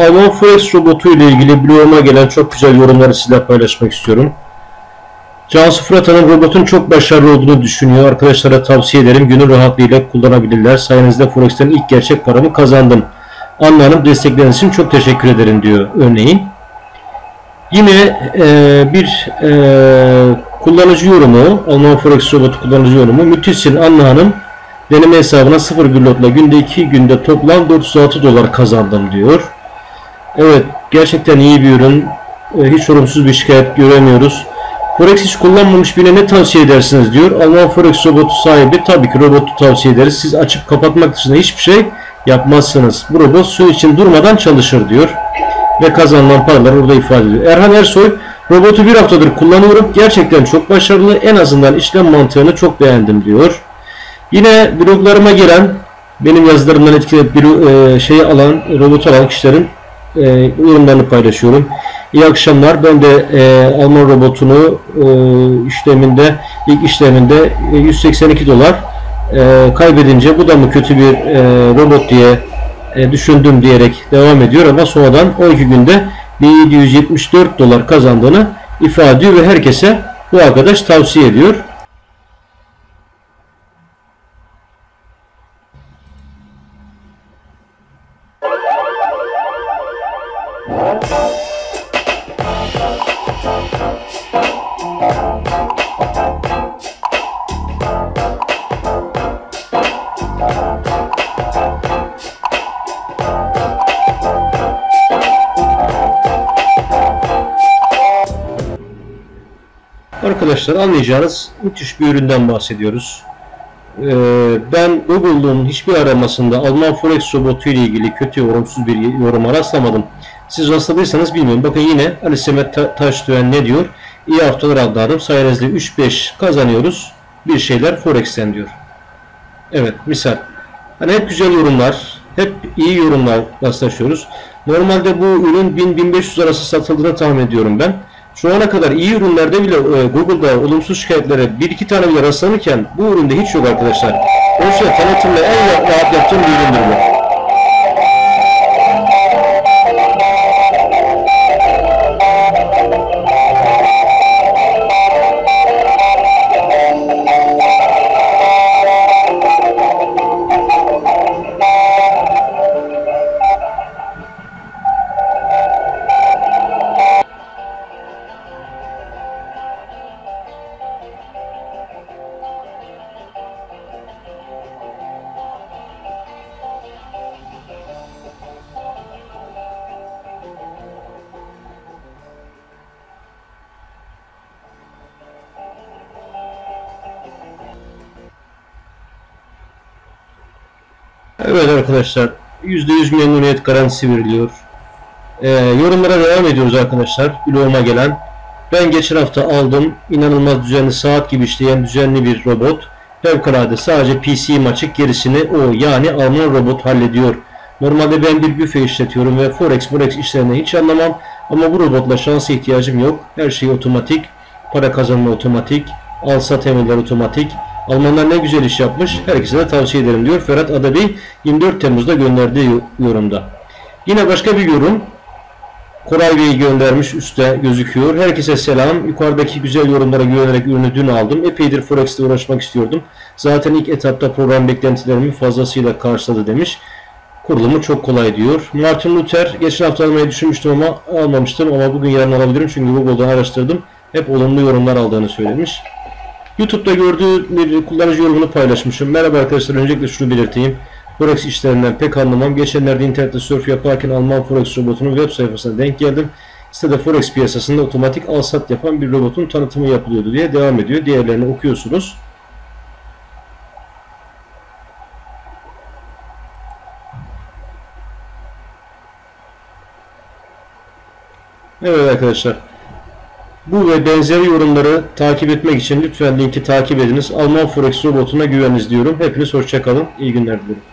Alman Forex robotu ile ilgili bloguma gelen çok güzel yorumları sizinle paylaşmak istiyorum. Cansu Fırat Hanım robotun çok başarılı olduğunu düşünüyor. Arkadaşlara tavsiye ederim. Gönül rahatlığıyla kullanabilirler. Sayenizde Forex'ten ilk gerçek paramı kazandım. Anna Hanım destekleriniz için çok teşekkür ederim diyor örneğin. Yine e, bir e, kullanıcı yorumu, Alman Forex robotu kullanıcı yorumu. Müthişsin Anna Hanım. Deneme hesabına 0 lotla günde 2 günde toplam 406 dolar kazandım diyor. Evet gerçekten iyi bir ürün. E, hiç sorumsuz bir şikayet göremiyoruz. Forex hiç kullanmamış birine ne tavsiye edersiniz diyor. Alman Forex robotu sahibi tabii ki robotu tavsiye ederiz. Siz açıp kapatmak dışında hiçbir şey yapmazsınız. Bu robot su için durmadan çalışır diyor. Ve kazanılan paralar orada ifade ediyor. Erhan Ersoy robotu bir haftadır kullanıyorum. Gerçekten çok başarılı. En azından işlem mantığını çok beğendim diyor. Yine bloglarıma gelen benim yazılarımdan etkilenip bir e, şeyi alan, robotu alan kişilerin e, yorumlarını paylaşıyorum. İyi akşamlar. Ben de e, Alman robotunu e, işleminde ilk işleminde 182 dolar e, kaybedince bu da mı kötü bir e, robot diye e, düşündüm diyerek devam ediyor ama sonradan 12 günde 1774 dolar kazandığını ifade ediyor ve herkese bu arkadaş tavsiye ediyor. Arkadaşlar anlayacağınız müthiş bir üründen bahsediyoruz. Ee, ben Google'un hiçbir aramasında Alman Forex robotu ile ilgili kötü yorumsuz bir yoruma rastlamadım. Siz rastladıysanız bilmiyorum. Bakın yine Ali Semet Ta ne diyor? İyi haftalar Adlı Hanım. Sayenizde 3-5 kazanıyoruz. Bir şeyler Forex'ten diyor. Evet misal. Hani hep güzel yorumlar, hep iyi yorumlar rastlaşıyoruz. Normalde bu ürün 1000-1500 arası satıldığını tahmin ediyorum ben. Şu ana kadar iyi ürünlerde bile e, Google'da olumsuz şikayetlere bir iki tane bile rastlanırken bu üründe hiç yok arkadaşlar. O yüzden tanıtımla en rahat yaptığım bir üründür bu. Evet arkadaşlar %100 memnuniyet garantisi veriliyor. Ee, yorumlara devam ediyoruz arkadaşlar. Bloguma gelen. Ben geçen hafta aldım. İnanılmaz düzenli saat gibi işleyen düzenli bir robot. Fevkalade sadece PC'm açık gerisini o yani Alman robot hallediyor. Normalde ben bir büfe işletiyorum ve Forex Forex işlerine hiç anlamam. Ama bu robotla şansa ihtiyacım yok. Her şey otomatik. Para kazanma otomatik. Al sat otomatik. Almanlar ne güzel iş yapmış. Herkese de tavsiye ederim diyor. Ferhat Adabi 24 Temmuz'da gönderdiği yorumda. Yine başka bir yorum. Koray Bey göndermiş üstte gözüküyor. Herkese selam. Yukarıdaki güzel yorumlara güvenerek ürünü dün aldım. Epeydir Forex'te uğraşmak istiyordum. Zaten ilk etapta program beklentilerimi fazlasıyla karşıladı demiş. Kurulumu çok kolay diyor. Martin Luther geçen hafta almayı düşünmüştüm ama almamıştım ama bugün yarın alabilirim çünkü Google'dan araştırdım. Hep olumlu yorumlar aldığını söylemiş. YouTube'da gördüğü kullanıcı yorumunu paylaşmışım. Merhaba arkadaşlar öncelikle şunu belirteyim. Forex işlerinden pek anlamam. Geçenlerde internette surf yaparken Alman Forex robotunun web sayfasına denk geldim. Sitede Forex piyasasında otomatik al-sat yapan bir robotun tanıtımı yapılıyordu diye devam ediyor. Diğerlerini okuyorsunuz. Evet arkadaşlar. Bu ve benzeri yorumları takip etmek için lütfen linki takip ediniz. Alman Forex robotuna güveniniz diyorum. Hepiniz hoşçakalın. İyi günler dilerim.